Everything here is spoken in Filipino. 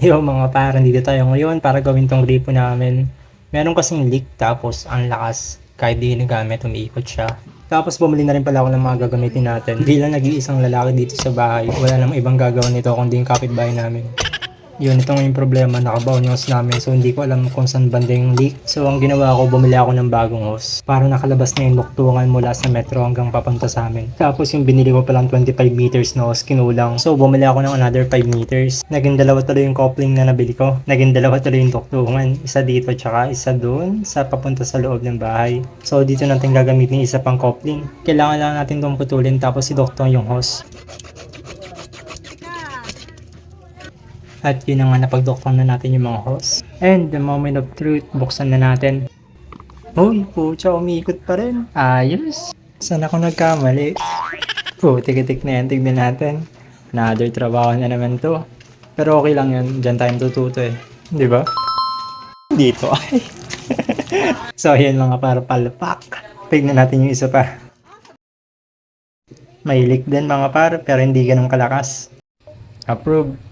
Yo mga parang dito tayo ngayon para gawin tong gripo namin. Meron kasing leak tapos ang lakas kahit di nagamit umiikot siya. Tapos bumili na rin pala ako ng mga gagamitin natin. Bilang nag-iisang lalaki dito sa bahay, wala namang ibang gagawa nito kundi yung kapitbahay namin. Yun, ito yung problema, nakabaon yung hose namin so hindi ko alam kung saan banda yung leak. So ang ginawa ko, bumili ako ng bagong hose para nakalabas na yung luktungan mula sa metro hanggang papunta sa amin. Tapos yung binili ko palang 25 meters na hose, kinulang. So bumili ako ng another 5 meters. Naging dalawa tuloy yung coupling na nabili ko. Naging dalawa tuloy yung luktungan. Isa dito tsaka isa doon sa papunta sa loob ng bahay. So dito natin gagamitin isa pang coupling. Kailangan lang natin itong putulin tapos idoktong yung hose. At yun na nga napagdoktor na natin yung mga hose. And the moment of truth, buksan na natin. Uy, pucha, umiikot pa rin. Ayos. Saan ako nagkamali? Putik-tik na yan, tignan natin. Another trabaho na naman to. Pero okay lang yun, dyan tayo tututo eh. Di ba? Dito ay. so, yan mga para palpak. Tignan natin yung isa pa. Leak din mga par, pero hindi ganun kalakas. Approve.